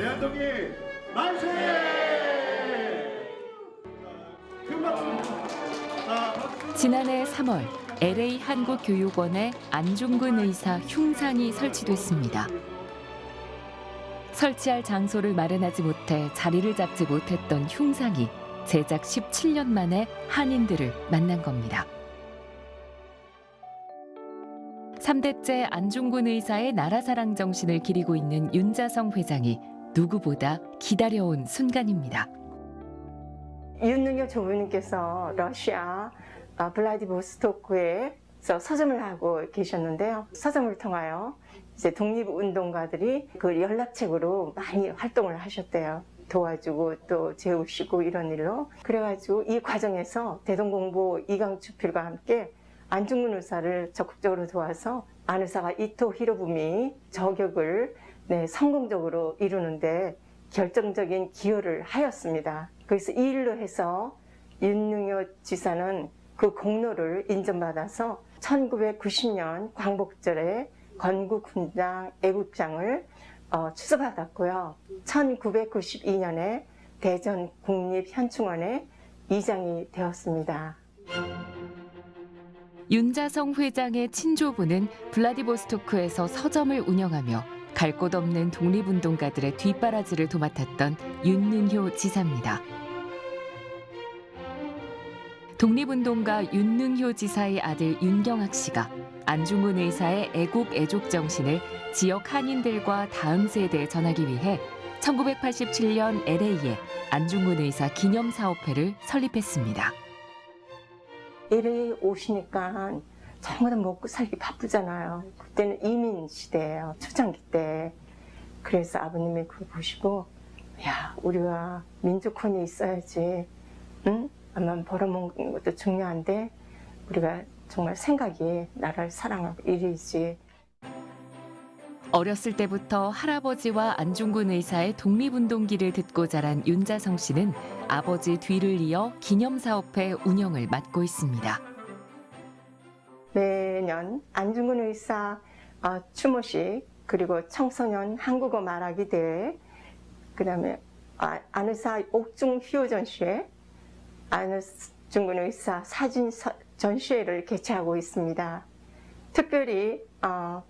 대통령님 만세! 큰 박수! 자, 박수! 지난해 3월 LA 한국교육원에 안중근 의사 흉상이 설치됐습니다. 설치할 장소를 마련하지 못해 자리를 잡지 못했던 흉상이 제작 17년 만에 한인들을 만난 겁니다. 3대째 안중근 의사의 나라사랑 정신을 기리고 있는 윤자성 회장이 누구보다 기다려온 순간입니다. 윤능엽 조부님께서 러시아 어, 블라디보스토크에서 서점을 하고 계셨는데요. 서점을 통하여 이제 독립운동가들이 그 연락책으로 많이 활동을 하셨대요. 도와주고 또 재우시고 이런 일로 그래가지고 이 과정에서 대동공보 이강추필과 함께 안중근 의사를 적극적으로 도와서 안 의사가 이토 히로부미 저격을 네, 성공적으로 이루는데 결정적인 기여를 하였습니다. 그래서 이 일로 해서 윤능효 지사는 그 공로를 인정받아서 1990년 광복절에 건국훈장 애국장을 어, 추서받았고요. 1992년에 대전 국립현충원의 이장이 되었습니다. 윤자성 회장의 친조부는 블라디보스토크에서 서점을 운영하며 갈 곳 없는 독립운동가들의 뒷바라지를 도맡았던 윤능효 지사입니다. 독립운동가 윤능효 지사의 아들 윤경학 씨가 안중근 의사의 애국 애족 정신을 지역 한인들과 다음 세대에 전하기 위해 1987년 LA에 안중근 의사 기념사업회를 설립했습니다. LA 오시니까 정말 먹고 살기 바쁘잖아요. 그때는 이민 시대예요. 초창기 때. 그래서 아버님이 그걸 보시고 야 우리가 민족혼이 있어야지 응? 아마 벌어먹는 것도 중요한데 우리가 정말 생각이 나라를 사랑하고 이리지 어렸을 때부터 할아버지와 안중근 의사의 독립운동기를 듣고 자란 윤자성 씨는 아버지 뒤를 이어 기념사업회 운영을 맡고 있습니다. 매년 안중근 의사 어, 추모식 그리고 청소년 한국어 말하기 대회 그 다음에 아, 안의사 옥중 휴 전시회 안중근 의사 사진 서- 전시회를 개최하고 있습니다. 특별히 어,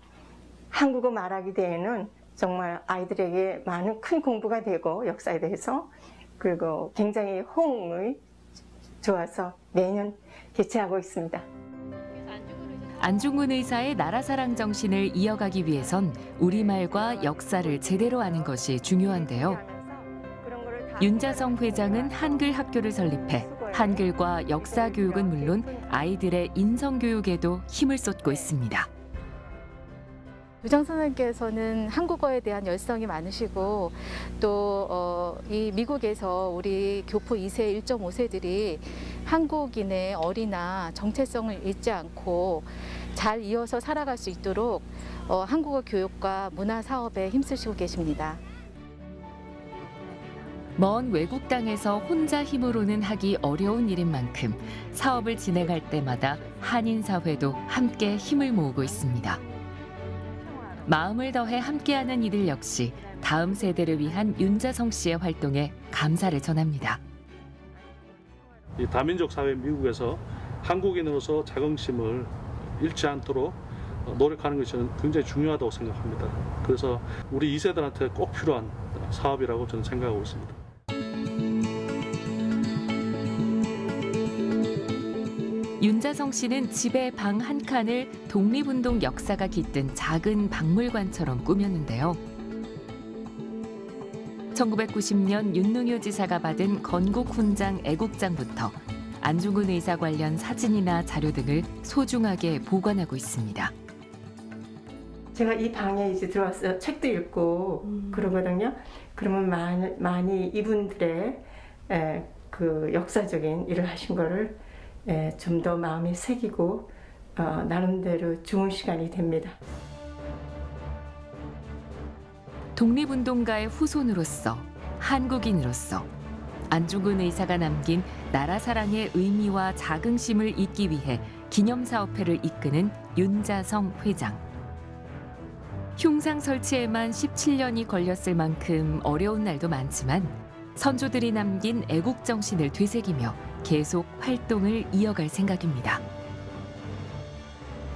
한국어 말하기 대회는 정말 아이들에게 많은 큰 공부가 되고 역사에 대해서 그리고 굉장히 호응이 좋아서 매년 개최하고 있습니다. 안중근 의사의 나라사랑 정신을 이어가기 위해선 우리말과 역사를 제대로 아는 것이 중요한데요. 윤자성 회장은 한글 학교를 설립해 한글과 역사 교육은 물론 아이들의 인성 교육에도 힘을 쏟고 있습니다. 유정 선생님께서는 한국어에 대한 열성이 많으시고 또 어, 이 미국에서 우리 교포 2세, 1.5세들이 한국인의 어리나 정체성을 잃지 않고 잘 이어서 살아갈 수 있도록 어, 한국어 교육과 문화 사업에 힘쓰시고 계십니다. 먼 외국 땅에서 혼자 힘으로는 하기 어려운 일인 만큼 사업을 진행할 때마다 한인 사회도 함께 힘을 모으고 있습니다. 마음을 더해 함께하는 이들 역시 다음 세대를 위한 윤자성 씨의 활동에 감사를 전합니다. 이 다민족 사회 미국에서 한국인으로서 자긍심을 잃지 않도록 노력하는 것이 저는 굉장히 중요하다고 생각합니다. 그래서 우리 2세들한테 꼭 필요한 사업이라고 저는 생각하고 있습니다. 윤자성 씨는 집의 방 한 칸을 독립운동 역사가 깃든 작은 박물관처럼 꾸몄는데요. 1990년 윤능효 지사가 받은 건국훈장 애국장부터 안중근 의사 관련 사진이나 자료 등을 소중하게 보관하고 있습니다. 제가 이 방에 이제 들어와서 책도 읽고 그러거든요. 그러면 많이, 많이 이분들의 에, 그 역사적인 일을 하신 거를 좀 더 마음에 새기고 어, 나름대로 좋은 시간이 됩니다. 독립운동가의 후손으로서 한국인으로서 안중근 의사가 남긴 나라 사랑의 의미와 자긍심을 잇기 위해 기념사업회를 이끄는 윤자성 회장. 흉상 설치에만 17년이 걸렸을 만큼 어려운 날도 많지만 선조들이 남긴 애국 정신을 되새기며 계속 활동을 이어갈 생각입니다.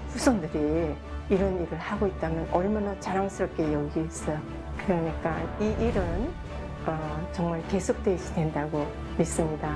후손들이 이런 일을 하고 있다면 얼마나 자랑스럽게 여기겠어요. 그러니까 이 일은 어, 정말 계속되어야 된다고 믿습니다.